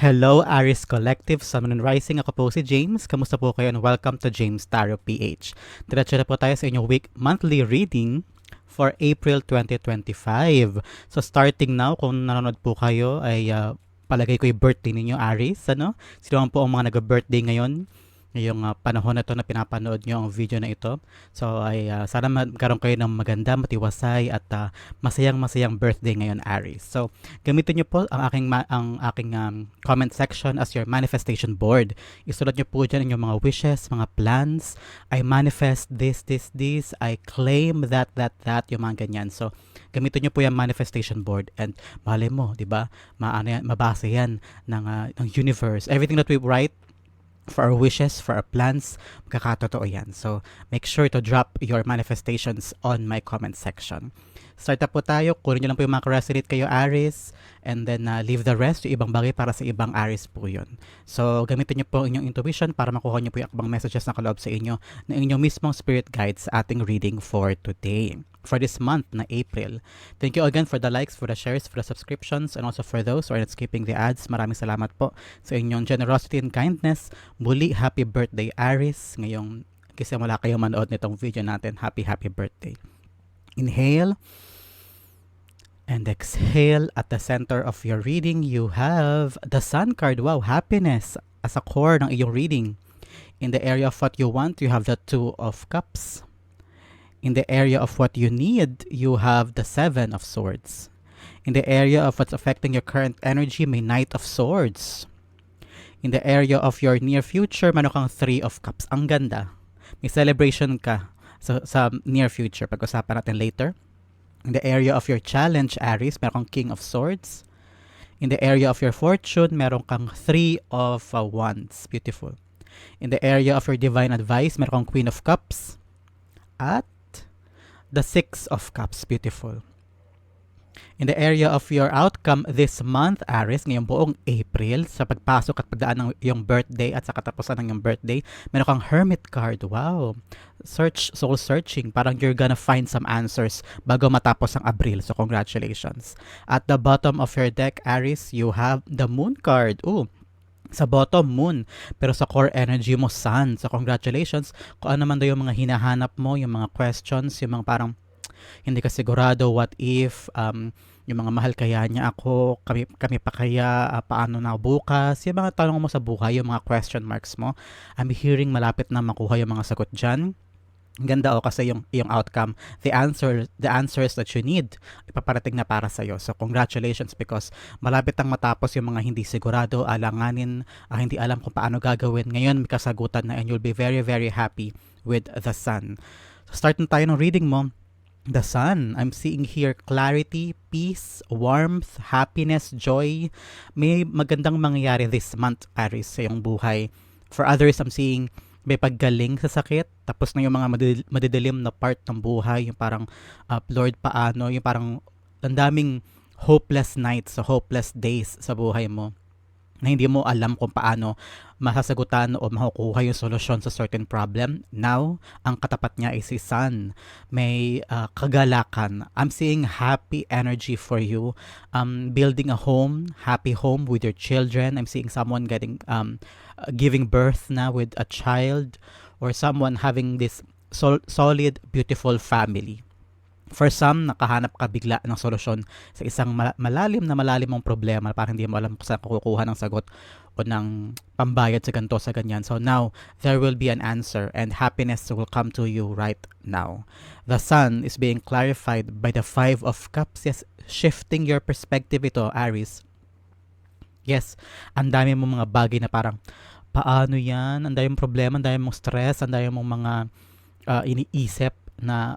Hello, Aris Collective, Sun and Rising. Ako po si James. Kamusta po kayo and welcome to James Tarot PH. Diretso na po tayo sa inyong week monthly reading for April 2025. So starting now, kung nanonood po kayo ay uh, palagay ko yung birthday ninyo, Aris. Ano? Sino po ang mga nag-birthday ngayon? Ngayong uh, panahon na to na pinapanood nyo ang video na ito. So ay uh, sana magkaroon kayo ng maganda, matiwasay at uh, masayang masayang birthday ngayon Aries. So gamitin nyo po ang aking ang aking um, comment section as your manifestation board. Isulat nyo po dyan inyong mga wishes, mga plans. I manifest this, this, this. I claim that, that, that, yung mga ganyan. So gamitin nyo po yung manifestation board and malay mo, di ba? Maano yan, mabasa yan ng, uh, ng universe. Everything that we write for our wishes, for our plans, magkakatotoo yan. So, make sure to drop your manifestations on my comment section. Start na po tayo. Kunin nyo lang po yung mga resonate kayo, Aries. And then, uh, leave the rest, yung ibang bagay para sa ibang Aries po yun. So, gamitin nyo po ang inyong intuition para makuha nyo po yung ibang messages na kaloob sa inyo na inyong mismong spirit guides sa ating reading for today for this month na April. Thank you again for the likes, for the shares, for the subscriptions, and also for those who are not skipping the ads. Maraming salamat po sa inyong generosity and kindness. Muli, happy birthday Aris. Ngayong kasi wala kayo manood nitong video natin. Happy, happy birthday. Inhale. And exhale at the center of your reading, you have the Sun card. Wow, happiness as a core ng iyong reading. In the area of what you want, you have the Two of Cups In the area of what you need, you have the Seven of Swords. In the area of what's affecting your current energy, may Knight of Swords. In the area of your near future, meron kang Three of Cups. Ang ganda. May celebration ka sa, sa near future. Pag-usapan natin later. In the area of your challenge, Aries, meron kang King of Swords. In the area of your fortune, meron kang Three of uh, Wands. Beautiful. In the area of your divine advice, meron kang Queen of Cups. At the Six of Cups. Beautiful. In the area of your outcome this month, Aries, ngayong buong April, sa pagpasok at pagdaan ng iyong birthday at sa katapusan ng iyong birthday, meron kang Hermit card. Wow! Search, soul searching. Parang you're gonna find some answers bago matapos ang Abril. So, congratulations. At the bottom of your deck, Aries, you have the Moon card. Ooh, sa bottom moon pero sa core energy mo sun so congratulations kung ano man daw yung mga hinahanap mo yung mga questions yung mga parang hindi ka sigurado what if um, yung mga mahal kaya niya ako kami, kami pa kaya uh, paano na bukas yung mga tanong mo sa buhay yung mga question marks mo I'm hearing malapit na makuha yung mga sagot dyan ganda o kasi yung yung outcome the answer the answers that you need ipaparating na para sa iyo so congratulations because malapit ang matapos yung mga hindi sigurado alanganin uh, hindi alam kung paano gagawin. Ngayon may kasagutan na and you'll be very very happy with the sun. So start na tayo ng reading mo. The sun i'm seeing here clarity peace warmth happiness joy. May magandang mangyayari this month Aries sa iyong buhay. For others i'm seeing may paggaling sa sakit, tapos na yung mga madidilim na part ng buhay, yung parang, uh, Lord, paano, yung parang, ang daming hopeless nights, so hopeless days sa buhay mo na hindi mo alam kung paano masasagutan o makukuha yung solusyon sa certain problem. Now, ang katapat niya ay si Sun. May uh, kagalakan. I'm seeing happy energy for you. Um, building a home, happy home with your children. I'm seeing someone getting um, giving birth na with a child or someone having this sol- solid, beautiful family. For some, nakahanap ka bigla ng solusyon sa isang malalim na malalim mong problema parang hindi mo alam kung saan kukuha ng sagot o ng pambayad sa ganito sa ganyan. So now, there will be an answer and happiness will come to you right now. The sun is being clarified by the five of cups. Yes, shifting your perspective ito, Aries. Yes, ang dami mong mga bagay na parang paano yan? Ang dami mong problema, ang dami mong stress, ang dami mong mga uh, iniisip na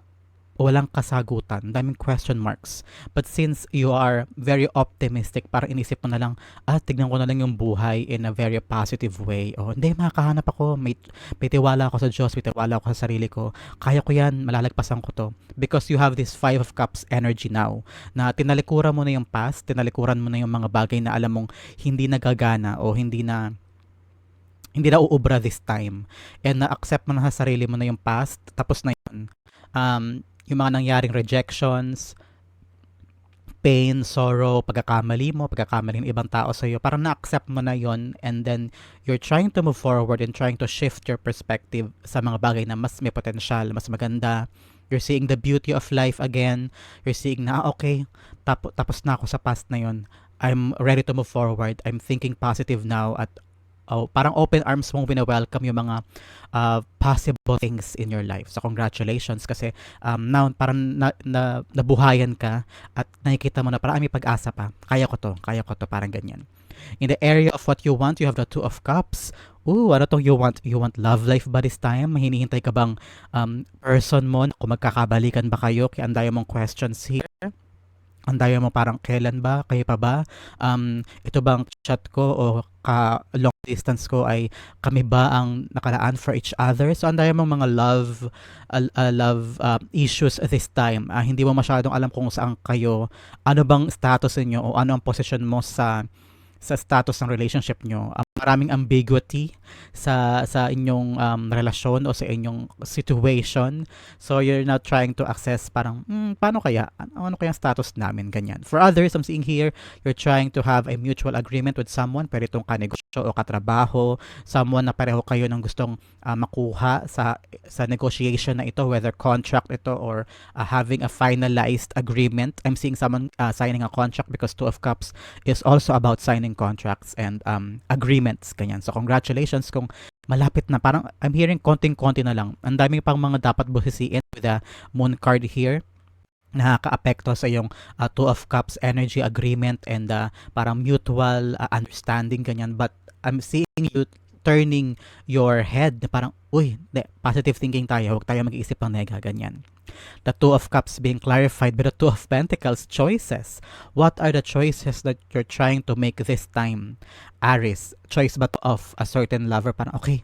walang kasagutan, daming question marks. But since you are very optimistic, parang inisip mo na lang, ah, tignan ko na lang yung buhay in a very positive way. O, hindi, makakahanap ako. May, may tiwala ako sa Diyos, may tiwala ako sa sarili ko. Kaya ko yan, malalagpasan ko to. Because you have this Five of Cups energy now, na tinalikuran mo na yung past, tinalikuran mo na yung mga bagay na alam mong hindi nagagana o hindi na hindi na uubra this time. And na-accept mo na sa sarili mo na yung past, tapos na yun. Um, yung mga nangyaring rejections, pain, sorrow, pagkakamali mo, pagkakamali ng ibang tao sa iyo, parang na-accept mo na yon and then you're trying to move forward and trying to shift your perspective sa mga bagay na mas may potential, mas maganda. You're seeing the beauty of life again. You're seeing na, ah, okay, tap- tapos na ako sa past na yon. I'm ready to move forward. I'm thinking positive now at oh, parang open arms mong wina-welcome yung mga uh, possible things in your life. So congratulations kasi um, now parang na, na, nabuhayan ka at nakikita mo na parang "Ah, may pag-asa pa. Kaya ko to, kaya ko to, parang ganyan. In the area of what you want, you have the Two of Cups. Ooh, ano tong you want? You want love life ba this time? Hinihintay ka bang um, person mo? Kung magkakabalikan ba kayo? Kaya andayo mong questions here. Andayo mo parang kailan ba? Kayo pa ba? Um, ito bang chat ko o ka long distance ko ay kami ba ang nakalaan for each other? So andayo mong mga love uh, uh, love uh, issues this time. Ah, hindi mo masyadong alam kung saan kayo. Ano bang status niyo o ano ang position mo sa sa status ng relationship nyo. Um, maraming ambiguity sa sa inyong um, relasyon o sa inyong situation. So you're now trying to access parang, hmm, paano kaya? Ano, ano kaya status namin? Ganyan. For others, I'm seeing here, you're trying to have a mutual agreement with someone. Pwede itong kanegosyo o katrabaho. Someone na pareho kayo ng gustong uh, makuha sa sa negotiation na ito, whether contract ito or uh, having a finalized agreement. I'm seeing someone uh, signing a contract because Two of Cups is also about signing contracts and um, agreements. Ganyan. So congratulations kung malapit na. Parang I'm hearing konting-konti na lang. Ang dami pang mga dapat busisiin with the moon card here nakaka-apekto sa yung uh, Two of Cups energy agreement and uh, parang mutual uh, understanding ganyan but I'm seeing you turning your head na parang uy, de, positive thinking tayo, huwag tayo mag-iisip ng nega, ganyan. The Two of Cups being clarified by the Two of Pentacles, choices. What are the choices that you're trying to make this time? Aries, choice ba of a certain lover? Parang, okay,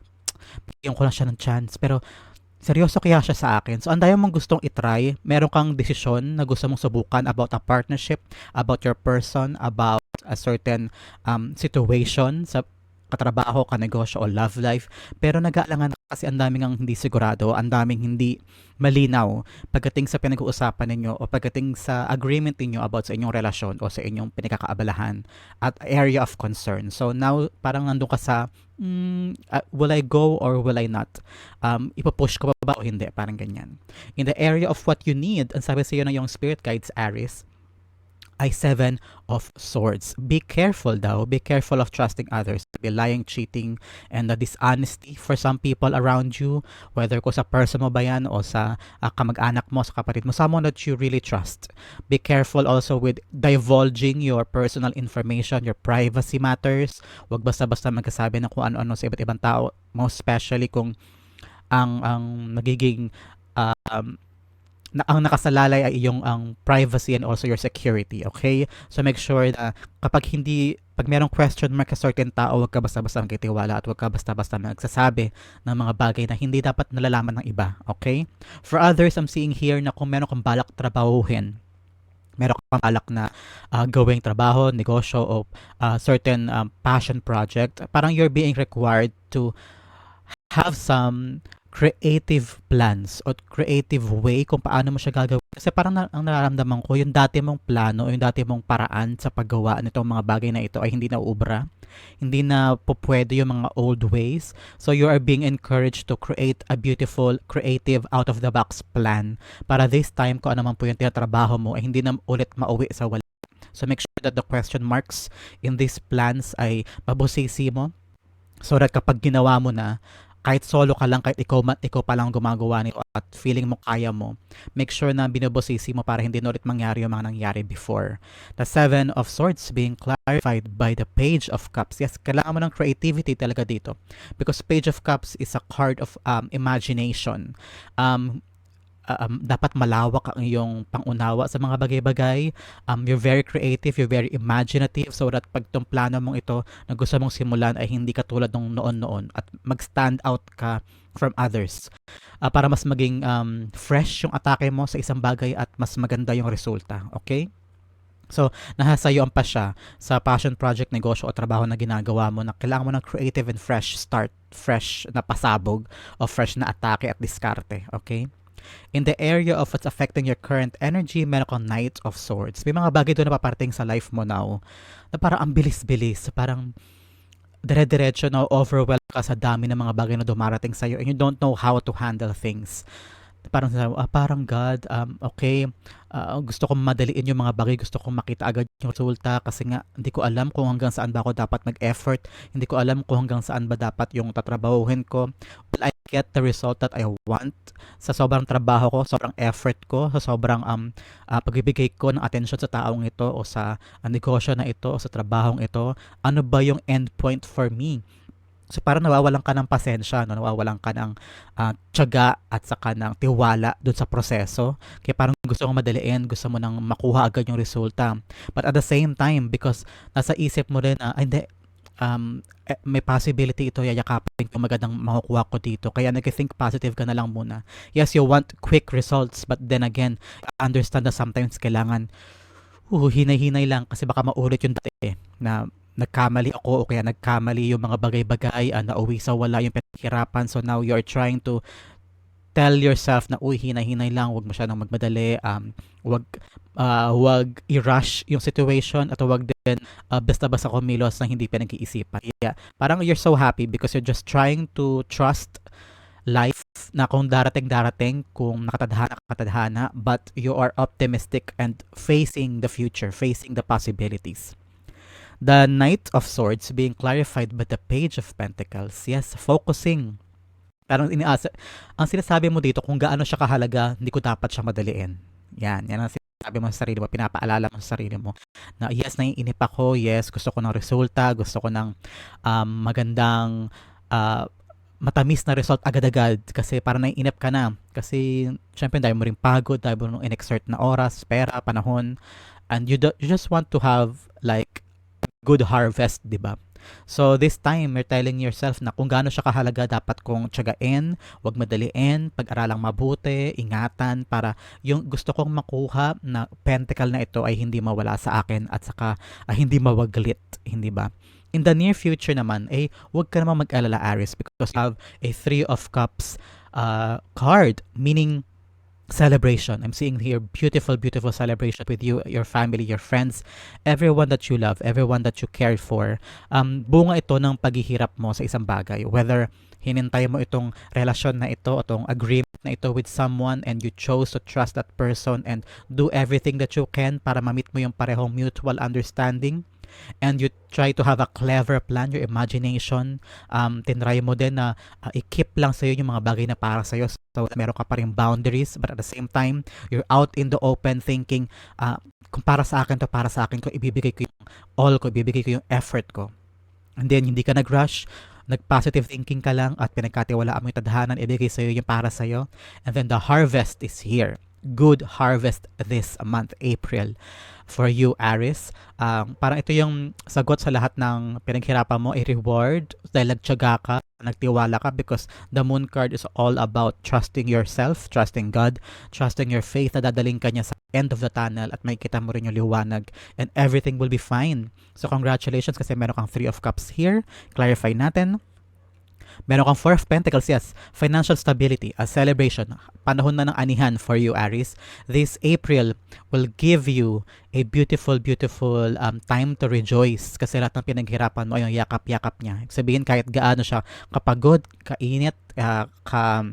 bigyan ko lang siya ng chance. Pero, seryoso kaya siya sa akin. So, andayo mong gustong itry. Meron kang desisyon na gusto mong subukan about a partnership, about your person, about a certain um, situation sa katrabaho, kanegosyo o love life. Pero nag-aalangan kasi ang daming ang hindi sigurado, ang daming hindi malinaw pagdating sa pinag-uusapan ninyo o pagdating sa agreement ninyo about sa inyong relasyon o sa inyong pinagkakaabalahan at area of concern. So now, parang nandun ka sa, mm, uh, will I go or will I not? Um, ipapush ko ba ba o hindi? Parang ganyan. In the area of what you need, ang sabi sa iyo ng yung spirit guides, Aries, ay seven of swords. Be careful daw. Be careful of trusting others. Be lying, cheating, and the dishonesty for some people around you. Whether ko sa person mo ba yan o sa uh, kamag-anak mo, sa kapatid mo. Someone that you really trust. Be careful also with divulging your personal information, your privacy matters. Huwag basta-basta magkasabi ng kung ano-ano sa iba't ibang tao. Most especially kung ang ang nagiging um, na ang nakasalalay ay iyong ang privacy and also your security, okay? So make sure na kapag hindi pag merong question mark sa certain tao, huwag ka basta-basta magkitiwala at huwag ka basta-basta magsasabi ng mga bagay na hindi dapat nalalaman ng iba, okay? For others, I'm seeing here na kung meron kang balak trabahuhin, meron kang balak na uh, gawing trabaho, negosyo o uh, certain um, passion project, parang you're being required to have some creative plans o creative way kung paano mo siya gagawin. Kasi parang na, ang nararamdaman ko, yung dati mong plano yung dati mong paraan sa paggawa nitong mga bagay na ito ay hindi na ubra. Hindi na po pwede yung mga old ways. So you are being encouraged to create a beautiful, creative, out-of-the-box plan para this time kung ano man po yung tinatrabaho mo ay hindi na ulit mauwi sa wala. So make sure that the question marks in these plans ay mabusisi mo so that kapag ginawa mo na, kahit solo ka lang, kahit ikaw, ikaw pa lang gumagawa nito at feeling mo kaya mo, make sure na binubusisi mo para hindi na ulit mangyari yung mga nangyari before. The Seven of Swords being clarified by the Page of Cups. Yes, kailangan mo ng creativity talaga dito. Because Page of Cups is a card of um, imagination. Um, um, dapat malawak ang iyong pangunawa sa mga bagay-bagay. Um, you're very creative, you're very imaginative so that pag tong plano mong ito na gusto mong simulan ay hindi katulad nung noon-noon at mag-stand out ka from others uh, para mas maging um, fresh yung atake mo sa isang bagay at mas maganda yung resulta. Okay? So, nasa iyo ang pa siya sa passion project, negosyo o trabaho na ginagawa mo na kailangan mo ng creative and fresh start, fresh na pasabog o fresh na atake at diskarte. Okay? In the area of what's affecting your current energy, meron kang Knight of Swords. May mga bagay doon na paparating sa life mo now na parang ang bilis-bilis. Parang dire-diretso na overwhelm ka sa dami ng mga bagay na dumarating sa'yo and you don't know how to handle things parang sinasabi, ah, parang God, um, okay, uh, gusto kong madaliin yung mga bagay, gusto kong makita agad yung resulta kasi nga hindi ko alam kung hanggang saan ba ako dapat mag-effort, hindi ko alam kung hanggang saan ba dapat yung tatrabahuhin ko. Will I get the result that I want sa sobrang trabaho ko, sobrang effort ko, sa sobrang um, uh, pagbibigay ko ng attention sa taong ito o sa negosyo na ito o sa trabahong ito? Ano ba yung end point for me? So parang nawawalan ka ng pasensya, no? nawawalan ka ng uh, tiyaga at saka ng tiwala doon sa proseso. Kaya parang gusto mo madaliin, gusto mo nang makuha agad yung resulta. But at the same time, because nasa isip mo rin na, uh, hindi, um, eh, may possibility ito yayakapin ko magandang makukuha ko dito. Kaya nag-think positive ka na lang muna. Yes, you want quick results, but then again, understand na sometimes kailangan uh, hinay-hinay lang kasi baka maulit yung dati na nagkamali ako o kaya nagkamali yung mga bagay-bagay, uh, nauwi sa wala yung pinaghirapan. So now you're trying to tell yourself na uy hinay-hinay lang wag masyadong magmadali um wag uh, wag i-rush yung situation at wag din uh, basta-basta kumilos na hindi pinag-iisipan yeah parang you're so happy because you're just trying to trust life na kung darating darating kung nakatadhana nakatadhana but you are optimistic and facing the future facing the possibilities The Knight of Swords being clarified by the Page of Pentacles. Yes, focusing. Parang iniasa, ang sinasabi mo dito kung gaano siya kahalaga, hindi ko dapat siya madaliin. Yan, yan ang sinasabi mo sa sarili mo, pinapaalala mo sa sarili mo na yes, naiinip ako, yes, gusto ko ng resulta, gusto ko ng um, magandang uh, matamis na result agad-agad kasi parang naiinip ka na. Kasi syempre dahil mo rin pagod, dahil mo in-exert na oras, pera, panahon, and you, do, you just want to have like good harvest, di ba? So this time, you're telling yourself na kung gaano siya kahalaga dapat kong tiyagain, wag madaliin, pag-aralang mabuti, ingatan para yung gusto kong makuha na pentacle na ito ay hindi mawala sa akin at saka uh, hindi mawaglit, hindi ba? In the near future naman, eh, wag ka naman mag-alala, Aries, because you have a Three of Cups uh, card, meaning celebration. I'm seeing here beautiful, beautiful celebration with you, your family, your friends, everyone that you love, everyone that you care for. Um, bunga ito ng paghihirap mo sa isang bagay. Whether hinintay mo itong relasyon na ito, itong agreement na ito with someone and you chose to trust that person and do everything that you can para ma-meet mo yung parehong mutual understanding and you try to have a clever plan, your imagination, um, tinry mo din na uh, i-keep lang sa'yo yung mga bagay na para sa'yo. So, meron ka pa rin boundaries, but at the same time, you're out in the open thinking, uh, kung para sa akin to, para sa akin ko, ibibigay ko yung all ko, ibibigay ko yung effort ko. And then, hindi ka nag-rush, nag-positive thinking ka lang at pinagkatiwalaan mo yung tadhanan, ibigay sa'yo yung para sa'yo. And then the harvest is here. Good harvest this month, April for you, Aris. Um, parang ito yung sagot sa lahat ng pinaghirapan mo, a reward dahil nagtyaga ka, nagtiwala ka because the moon card is all about trusting yourself, trusting God, trusting your faith na dadaling ka niya sa end of the tunnel at makikita mo rin yung liwanag and everything will be fine. So congratulations kasi meron kang Three of Cups here. Clarify natin. Meron kang Four of Pentacles, yes. Financial stability, a celebration. Panahon na ng anihan for you, Aries. This April will give you a beautiful, beautiful um, time to rejoice. Kasi lahat ng pinaghirapan mo ay yung yakap-yakap niya. Sabihin kahit gaano siya kapagod, kainit, uh, ka,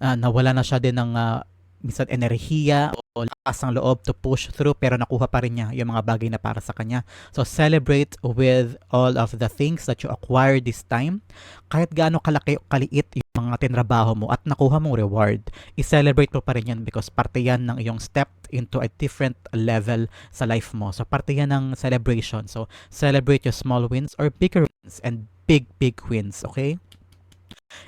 uh, nawala na siya din ng uh, minsan enerhiya o lakas ng loob to push through pero nakuha pa rin niya yung mga bagay na para sa kanya. So celebrate with all of the things that you acquired this time. Kahit gaano kalaki o kaliit yung mga tinrabaho mo at nakuha mong reward, i-celebrate mo pa rin yan because parte yan ng iyong step into a different level sa life mo. So parte yan ng celebration. So celebrate your small wins or bigger wins and big, big wins, okay?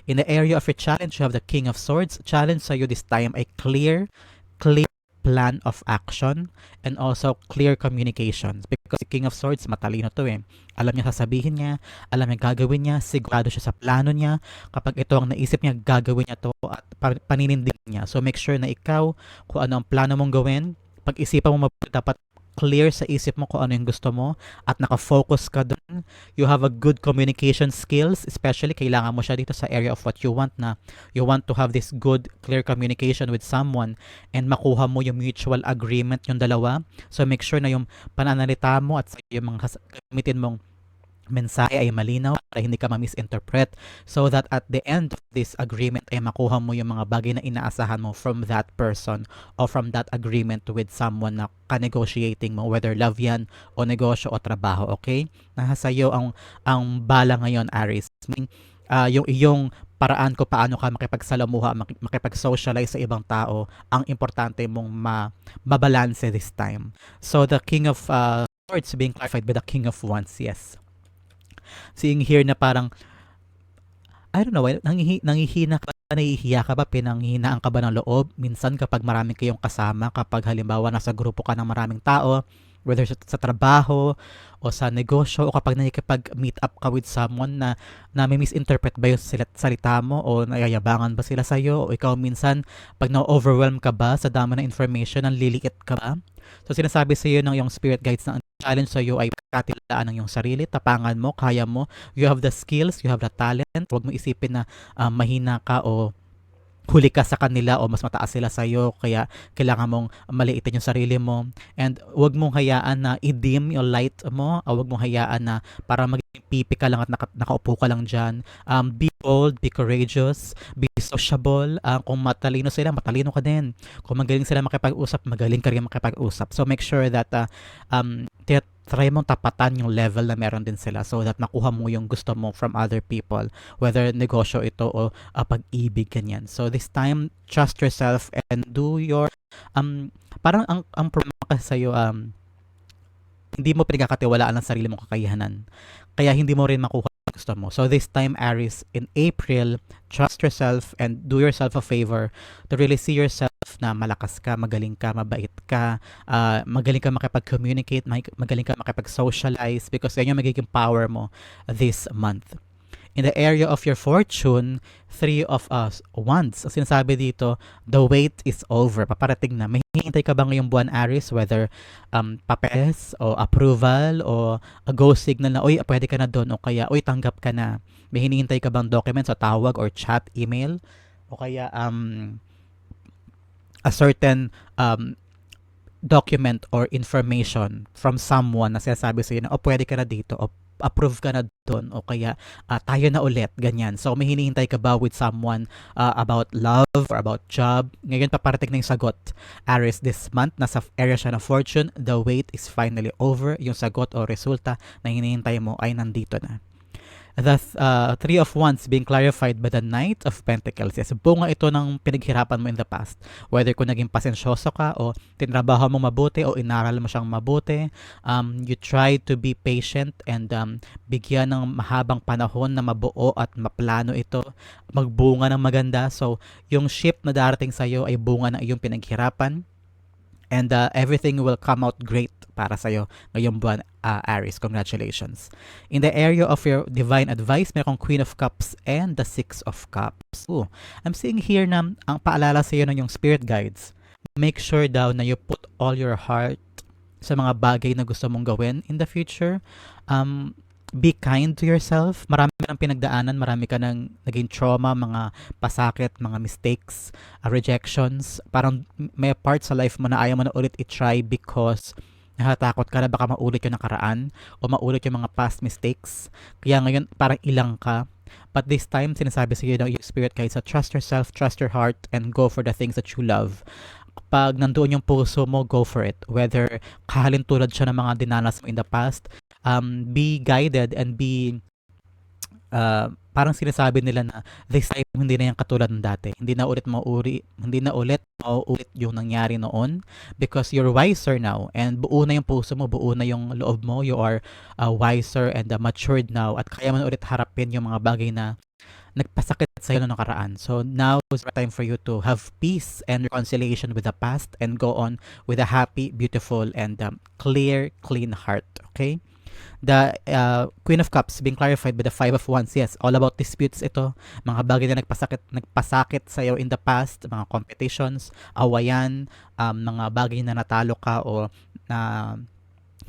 In the area of your challenge, you have the King of Swords. Challenge. Sa'yo this time ay clear, clear plan of action and also clear communications because the King of Swords matalino to eh. Alam niya sasabihin niya alam niya gagawin niya sigurado siya sa plano niya. Kapag ito ang naisip niya gagawin niya to at paninindig niya. So make sure na ikaw kung ano ang plano mong gawin. Pag-isipan mo mabuti dapat clear sa isip mo kung ano yung gusto mo at nakafocus ka doon. You have a good communication skills, especially kailangan mo siya dito sa area of what you want na you want to have this good, clear communication with someone and makuha mo yung mutual agreement yung dalawa. So make sure na yung pananalita mo at yung mga gamitin mong mensahe ay malinaw para hindi ka ma-misinterpret so that at the end of this agreement ay makuha mo yung mga bagay na inaasahan mo from that person or from that agreement with someone na ka-negotiating mo whether love yan o negosyo o trabaho okay? Nasa iyo ang ang bala ngayon Aris. Meaning, ah, yung iyong paraan ko paano ka makipagsalamuha maki- makipag-socialize sa ibang tao ang importante mong ma mabalanse this time. So the king of uh, swords being clarified by the king of wands yes seeing here na parang I don't know, eh, nangihi, nangihina ka ba, nahihiya ka ba, pinanghihinaan ka ba ng loob? Minsan kapag marami kayong kasama, kapag halimbawa nasa grupo ka ng maraming tao, whether sa, sa trabaho o sa negosyo o kapag nakikipag-meet up ka with someone na na may misinterpret ba yung sila- salita mo o nayayabangan ba sila sa'yo o ikaw minsan pag na-overwhelm ka ba sa dami ng information, ang liliit ka ba? So sinasabi sa iyo ng yung spirit guides na ang challenge sa iyo ay katilaan ng iyong sarili, tapangan mo, kaya mo, you have the skills, you have the talent, huwag mo isipin na ah, mahina ka o huli ka sa kanila o mas mataas sila sa iyo kaya kailangan mong maliitin yung sarili mo. And huwag mong hayaan na i-dim yung light mo. O huwag mong hayaan na para maging pipi ka lang at naka, nakaupo ka lang dyan. Um, be bold, be courageous be sociable. Ah, kung matalino sila, matalino ka din. Kung magaling sila makipag-usap, magaling ka rin makipag-usap. So make sure that uh, um, try mong tapatan yung level na meron din sila so that makuha mo yung gusto mo from other people whether negosyo ito o uh, pag-ibig ganyan. So this time trust yourself and do your um parang ang ang problema kasi sa'yo um hindi mo pinagkakatiwalaan ang sarili mong kakayahanan kaya hindi mo rin makuha ang gusto mo so this time Aries in April trust yourself and do yourself a favor to really see yourself na malakas ka, magaling ka, mabait ka, ah, magaling ka makipag-communicate, mag- magaling ka makipag-socialize because yan yung magiging power mo this month. In the area of your fortune, three of us, wands. Ang sinasabi dito, the wait is over. Paparating na. May hinihintay ka ba ngayong buwan, Aris? Whether um, papeles o approval o a go signal na, uy, pwede ka na doon. O kaya, uy, tanggap ka na. May hinihintay ka bang documents o tawag or chat, email? O kaya, um, a certain um, document or information from someone na sinasabi sa'yo na, oh, pwede ka na dito, o approve ka na doon, o kaya ah, tayo na ulit, ganyan. So, may hinihintay ka ba with someone ah, about love or about job? Ngayon, paparating na yung sagot. Aries, this month, nasa area siya ng fortune, the wait is finally over. Yung sagot o resulta na hinihintay mo ay nandito na. The uh, Three of Wands being clarified by the Knight of Pentacles. Yes, bunga ito ng pinaghirapan mo in the past. Whether kung naging pasensyoso ka o tinrabaho mo mabuti o inaral mo siyang mabuti, um, you try to be patient and um, bigyan ng mahabang panahon na mabuo at maplano ito, magbunga ng maganda. So, yung ship na darating sa'yo ay bunga ng iyong pinaghirapan and uh, everything will come out great para sa'yo ngayong buwan, uh, Aries. Congratulations. In the area of your divine advice, meron Queen of Cups and the Six of Cups. Ooh, I'm seeing here na ang paalala sa'yo ng yung spirit guides. Make sure daw na you put all your heart sa mga bagay na gusto mong gawin in the future. Um, be kind to yourself. Marami ka ng pinagdaanan, marami ka ng naging trauma, mga pasakit, mga mistakes, uh, rejections. Parang may part sa life mo na ayaw mo na ulit i-try because natatakot ka na baka maulit yung nakaraan o maulit yung mga past mistakes. Kaya ngayon parang ilang ka. But this time, sinasabi sa iyo ng spirit guides sa trust yourself, trust your heart, and go for the things that you love. Pag nandoon yung puso mo, go for it. Whether kahalin tulad siya ng mga dinanas mo in the past, um, be guided and be uh, parang sinasabi nila na this time hindi na yan katulad ng dati. Hindi na ulit mauuri, hindi na ulit mauulit yung nangyari noon because you're wiser now and buo na yung puso mo, buo na yung loob mo. You are uh, wiser and uh, matured now at kaya mo na ulit harapin yung mga bagay na nagpasakit sa iyo noong nakaraan. So now is the time for you to have peace and reconciliation with the past and go on with a happy, beautiful, and um, clear, clean heart. Okay? The uh, Queen of Cups being clarified by the Five of Wands. Yes, all about disputes ito. Mga bagay na nagpasakit, nagpasakit sa iyo in the past, mga competitions, awayan, um, mga bagay na natalo ka o na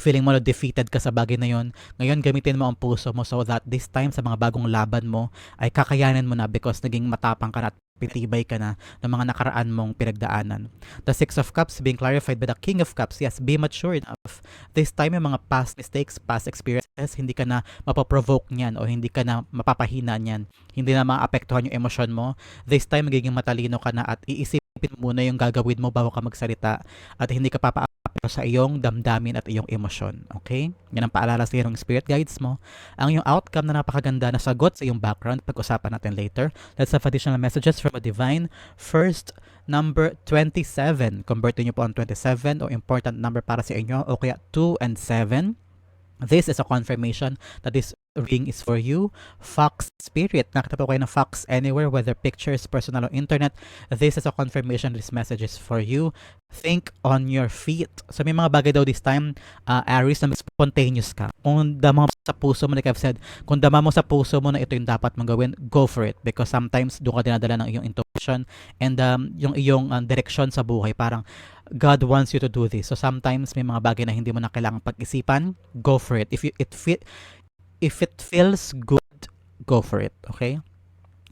feeling mo na defeated ka sa bagay na yon. Ngayon, gamitin mo ang puso mo so that this time sa mga bagong laban mo ay kakayanin mo na because naging matapang ka na at pitibay ka na ng mga nakaraan mong pinagdaanan. The Six of Cups being clarified by the King of Cups. Yes, be mature enough. This time, yung mga past mistakes, past experiences, hindi ka na mapaprovoke niyan o hindi ka na mapapahina niyan. Hindi na maapektuhan yung emosyon mo. This time, magiging matalino ka na at iisipin mo muna yung gagawin mo bago ka magsalita at hindi ka papa sa iyong damdamin at iyong emosyon. Okay? Yan ang paalala sa ng spirit guides mo. Ang iyong outcome na napakaganda na sagot sa iyong background, pag-usapan natin later. Let's have additional messages from a divine. First, number 27. Convertin niyo po ang 27 o important number para sa inyo o kaya 2 and 7. This is a confirmation that this reading is for you. Fox Spirit. Nakita po kayo ng Fox anywhere, whether pictures, personal, or internet. This is a confirmation this message is for you. Think on your feet. So may mga bagay daw this time, uh, Aries, na spontaneous ka. Kung dama mo sa puso mo, like I've said, kung dama mo sa puso mo na ito yung dapat mong gawin, go for it. Because sometimes doon ka dinadala ng iyong intuition and um, yung iyong um, direction sa buhay. Parang God wants you to do this. So sometimes may mga bagay na hindi mo na kailangang pag-isipan, go for it. If you, it fit if it feels good, go for it, okay?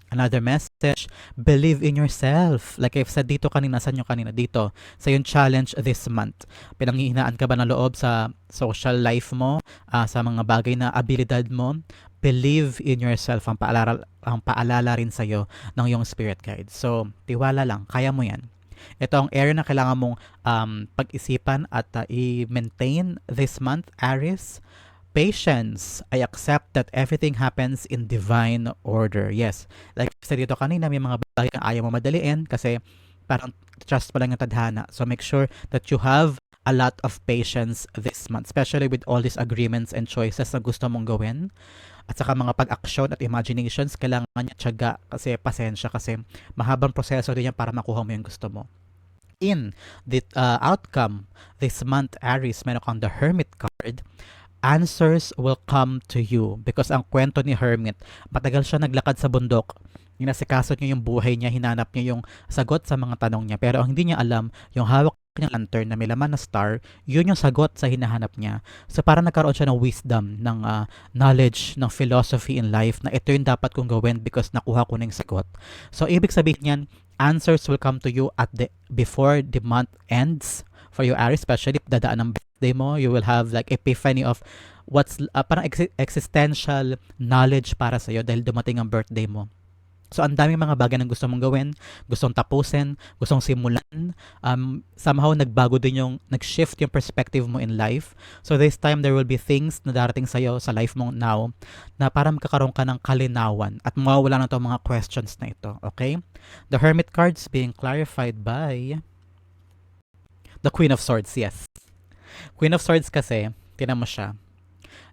Another message, believe in yourself. Like I've said dito kanina, sa inyo kanina, dito, sa yung challenge this month. Pinanghihinaan ka ba ng loob sa social life mo, uh, sa mga bagay na abilidad mo? Believe in yourself ang paalala, ang paalala rin sa'yo ng iyong spirit guide. So, tiwala lang, kaya mo yan. Ito ang area na kailangan mong um, pag-isipan at uh, i-maintain this month, Aries patience. I accept that everything happens in divine order. Yes. Like sa dito kanina, may mga bagay na ayaw mo madaliin kasi parang trust pa lang yung tadhana. So make sure that you have a lot of patience this month, especially with all these agreements and choices na gusto mong gawin. At saka mga pag-action at imaginations, kailangan niya tiyaga kasi pasensya kasi mahabang proseso din yan para makuha mo yung gusto mo. In the uh, outcome this month, Aries, meron kang the Hermit card answers will come to you. Because ang kwento ni Hermit, matagal siya naglakad sa bundok. Inasikaso niya yung buhay niya, hinanap niya yung sagot sa mga tanong niya. Pero ang hindi niya alam, yung hawak niyang lantern na may laman na star, yun yung sagot sa hinahanap niya. So parang nagkaroon siya ng wisdom, ng uh, knowledge, ng philosophy in life na ito yung dapat kong gawin because nakuha ko na yung sagot. So ibig sabihin niyan, answers will come to you at the before the month ends for you Aries, especially dadaan ng birthday mo, you will have like epiphany of what's uh, parang ex- existential knowledge para sa iyo dahil dumating ang birthday mo. So, ang daming mga bagay na gusto mong gawin, gustong tapusin, gustong simulan. Um, somehow, nagbago din yung, nag-shift yung perspective mo in life. So, this time, there will be things na darating sa'yo sa life mo now na parang kakaroon ka ng kalinawan at mawawala na itong mga questions na ito. Okay? The Hermit cards being clarified by the Queen of Swords, yes. Queen of Swords kasi, tinan mo siya,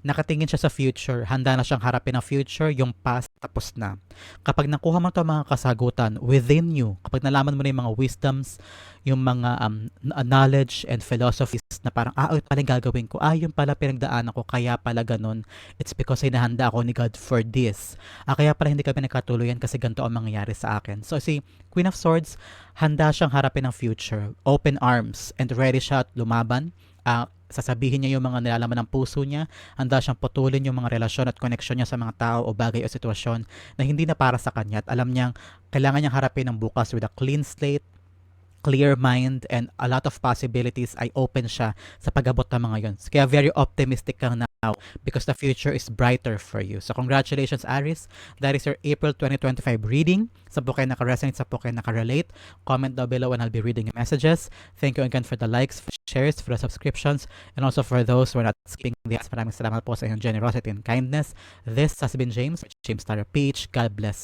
nakatingin siya sa future, handa na siyang harapin ang future, yung past tapos na. Kapag nakuha mo ito mga kasagutan within you, kapag nalaman mo na yung mga wisdoms, yung mga um, knowledge and philosophies na parang, ah, ito pala yung gagawin ko, ah, yung pala pinagdaanan ko, kaya pala ganun. It's because ay nahanda ako ni God for this. Ah, kaya pala hindi kami nagkatuluyan kasi ganito ang mangyayari sa akin. So si Queen of Swords, handa siyang harapin ang future, open arms, and ready siya at lumaban. Uh, sasabihin niya yung mga nilalaman ng puso niya, handa siyang putulin yung mga relasyon at connection niya sa mga tao o bagay o sitwasyon na hindi na para sa kanya. At alam niyang kailangan niyang harapin ang bukas with a clean slate, clear mind and a lot of possibilities ay open siya sa pag-abot ng mga yun. Kaya very optimistic kang now because the future is brighter for you. So congratulations Aries. That is your April 2025 reading. Sa po kayo naka-resonate, sa po kayo naka-relate. Comment down below and I'll be reading your messages. Thank you again for the likes, for shares, for the subscriptions, and also for those who are not skipping the ads. Maraming salamat po sa inyong generosity and kindness. This has been James, James Tyler Page. God bless.